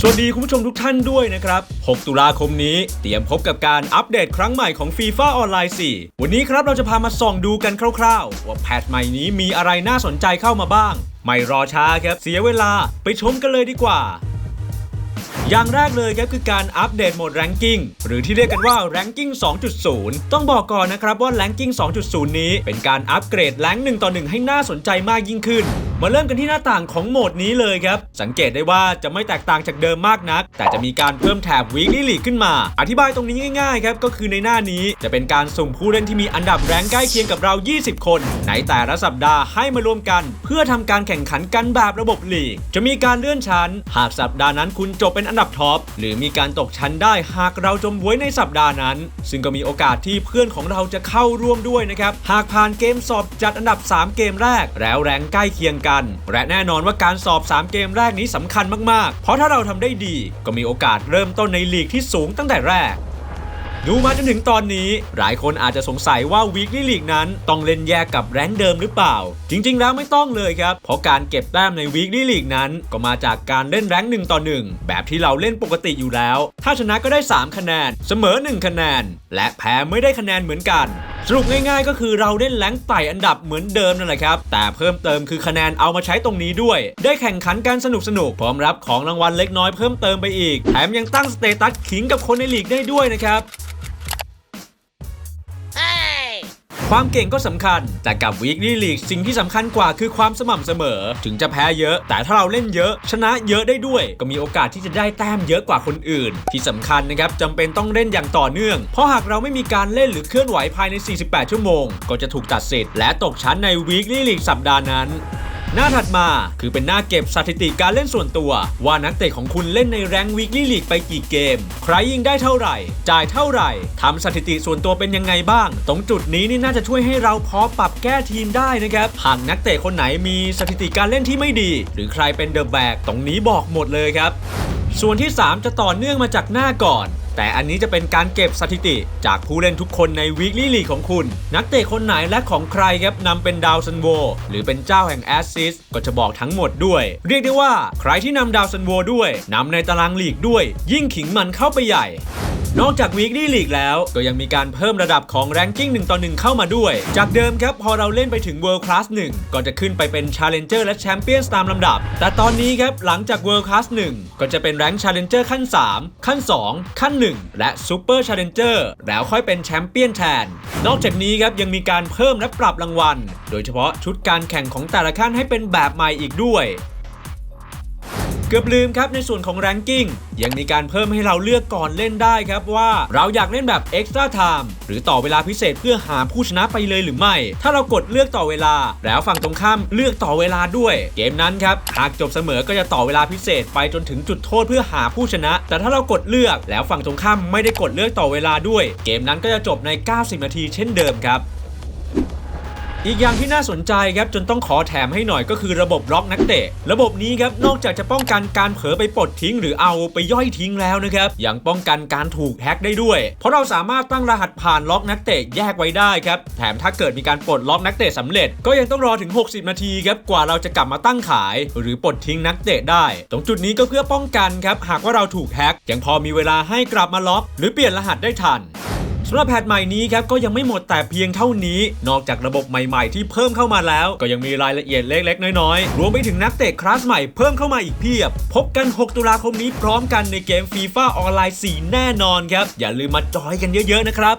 สวัสดีคุณผู้ชมทุกท่านด้วยนะครับ 6 ตุลาคมนี้เตรียมพบกับการอัปเดตครั้งใหม่ของ FIFA ออนไลน์ 4 วันนี้ครับเราจะพามาส่องดูกันคร่าวๆ ว่าแพทใหม่นี้มีอะไรน่าสนใจเข้ามาบ้าง ไม่รอช้าครับ เสียเวลาไปชมกันเลยดีกว่า อย่างแรกเลยครับคือการอัปเดตโหมด Ranking หรือที่เรียกกันว่า Ranking 2.0 ต้องบอกก่อนนะครับว่า Ranking 2.0 นี้เป็นการอัปเกรดแรง1ต่อ1ให้น่าสนใจมากยิ่งขึ้น มาเริ่มกันที่หน้าต่างของโหมดนี้เลยครับ สังเกตได้ว่าจะไม่แตกต่างจากเดิมมากนัก แต่จะมีการเพิ่มแถบ Weekly League ขึ้นมา อธิบายตรงนี้ง่ายๆครับก็คือในหน้านี้จะเป็นการสุ่มผู้เล่นที่มีอันดับแรงใกล้เคียงกับเรา 20 คน ในแต่ละสัปดาห์ให้มารวมกัน เพื่อทำการแข่งขันกันแบบระบบลีก จะมีการเลื่อนชั้น หากสัปดาห์นั้นคุณจบเป็นอันดับท็อปหรือมีการตกชั้นได้หากเราจมบวยในสัปดาห์นั้น ซึ่งก็มีโอกาสที่เพื่อนของเราจะเข้าร่วมด้วยนะครับหากผ่านเกมสอบจัดอันดับ 3 เกมแรก แล้วแรงใกล้เคียงกัน และแน่นอนว่าการสอบ 3 เกมแรกนี้สำคัญมากๆ เพราะถ้าเราทำได้ดีก็มีโอกาสเริ่มต้นในลีกที่สูงตั้งแต่แรกดูมาจนถึงตอนนี้ หลายคนอาจจะสงสัยว่า Weekly League นั้นต้องเล่นแยกกับแรงเดิมหรือเปล่า จริง ๆ แล้วไม่ต้องเลยครับ เพราะการเก็บแต้มใน Weekly League นั้น ก็มาจากการเล่นแรงค์1ต่อ1แบบที่เราเล่นปกติอยู่แล้ว ถ้าชนะก็ได้ 3 คะแนน เสมอ 1 คะแนน และแพ้ไม่ได้คะแนนเหมือนกัน สรุปง่ายๆ ก็คือเราเล่นแรงไต่อันดับเหมือนเดิมนั่นแหละครับ แต่เพิ่มเติมคือคะแนนเอามาใช้ตรงนี้ด้วย ได้แข่งขันกันสนุกๆพร้อมรับของรางวัลเล็กน้อยเพิ่มเติมไปอีก แถมยังตั้งสเตตัสขิงกับคนในลีกได้ด้วยนะครับ ความเก่งก็สำคัญ แต่กับวีคลีลิกสิ่งที่สำคัญกว่าคือความสม่ำเสมอ ถึงจะแพ้เยอะ แต่ถ้าเราเล่นเยอะ ชนะเยอะได้ด้วย ก็มีโอกาสที่จะได้แต้มเยอะกว่าคนอื่น ที่สำคัญนะครับจำเป็นต้องเล่นอย่างต่อเนื่อง เพราะหากเราไม่มีการเล่นหรือเคลื่อนไหวภายใน 48 ชั่วโมง ก็จะถูกตัดสิทธิ์และตกชั้นในวีคลีลิกสัปดาห์นั้น หน้าถัดมาคือเป็นหน้าเก็บสถิติการเล่นส่วนตัว ว่านักเตะของคุณเล่นในแรงวิกลี่ลีกไปกี่เกม ใครยิงได้เท่าไหร่ จ่ายเท่าไหร่ทำสถิติส่วนตัวเป็นยังไงบ้าง ตรงจุดนี้นี่น่าจะช่วยให้เราพอปรับแก้ทีมได้นะครับหากนักเตะคนไหนมีสถิติการเล่นที่ไม่ดี หรือใครเป็นเดอะแบกตรงนี้บอกหมดเลยครับ ส่วนที่ 3 จะต่อเนื่องมาจากหน้าก่อน แต่อันนี้จะเป็นการเก็บสถิติ จากผู้เล่นทุกคนในวีคลี่ลีของคุณ นักเตะคนไหนและของใครครับนำเป็นดาวซันโว หรือเป็นเจ้าแห่งแอสซิสก็จะบอกทั้งหมดด้วย เรียกได้ว่าใครที่นำดาวซันโวด้วยนำในตารางลีกด้วย ยิ่งขิงมันเข้าไปใหญ่ นอกจาก Weekly League แล้ว ก็ยังมีการเพิ่มระดับของ Ranking 1ต่อ1เข้ามาด้วย จากเดิมครับพอเราเล่นไปถึง World Class 1 ก็จะขึ้นไปเป็น Challenger และ Champions ตามลำดับ แต่ตอนนี้ครับหลังจาก World Class 1 ก็จะเป็น Rank Challenger ขั้น 3 ขั้น 2 ขั้น 1 และ Super Challenger แล้วค่อยเป็น Champion แทน นอกจากนี้ครับยังมีการเพิ่มและปรับรางวัล โดยเฉพาะชุดการแข่งของแต่ละขั้นให้เป็นแบบใหม่อีกด้วย เกือบลืมครับในส่วนของ Ranking ยังมีการเพิ่มให้เราเลือกก่อนเล่นได้ครับว่าเราอยากเล่นแบบ Extra Time หรือต่อเวลาพิเศษเพื่อหาผู้ชนะไปเลยหรือไม่ ถ้าเรากดเลือกต่อเวลา แล้วฝั่งตรงข้ามเลือกต่อเวลาด้วย เกมนั้นครับหากจบเสมอก็จะต่อเวลาพิเศษไปจนถึงจุดโทษเพื่อหาผู้ชนะ แต่ถ้าเรากดเลือกแล้วฝั่งตรงข้ามไม่ได้กดเลือกต่อเวลาด้วย เกมนั้นก็จะจบใน 90 นาทีเช่นเดิมครับ อีกอย่างที่น่าสนใจครับจนต้องขอแถมให้หน่อยก็คือระบบล็อกนักเตะ ระบบนี้ครับนอกจากจะป้องกันการเผลอไปปลดทิ้ง หรือเอาไปย่อยทิ้งแล้วนะครับยังป้องกันการถูกแฮ็กได้ด้วย เพราะเราสามารถตั้งรหัสผ่านล็อกนักเตะแยกไว้ได้ครับแถมถ้าเกิดมีการปลดล็อกนักเตะสำเร็จ ก็ยังต้องรอถึง 60 นาทีครับกว่าเราจะกลับมาตั้งขาย หรือปลดทิ้งนักเตะได้ ตรงจุดนี้ก็เพื่อป้องกันครับหากว่าเราถูกแฮ็กยังพอมีเวลาให้กลับมาล็อก หรือเปลี่ยนรหัสได้ทัน สำหรับแพทใหม่นี้ครับก็ยังไม่หมดแต่เพียงเท่านี้ นอกจากระบบใหม่ๆ ที่เพิ่มเข้ามาแล้ว ก็ยังมีรายละเอียดเล็กๆ น้อยๆ รวมไปถึงนักเตะคลาสใหม่เพิ่มเข้ามาอีกเพียบ พบกัน 6 ตุลาคมนี้พร้อมกันในเกม FIFA ออนไลน์4แน่นอนครับ อย่าลืมมาจอยกันเยอะๆนะครับ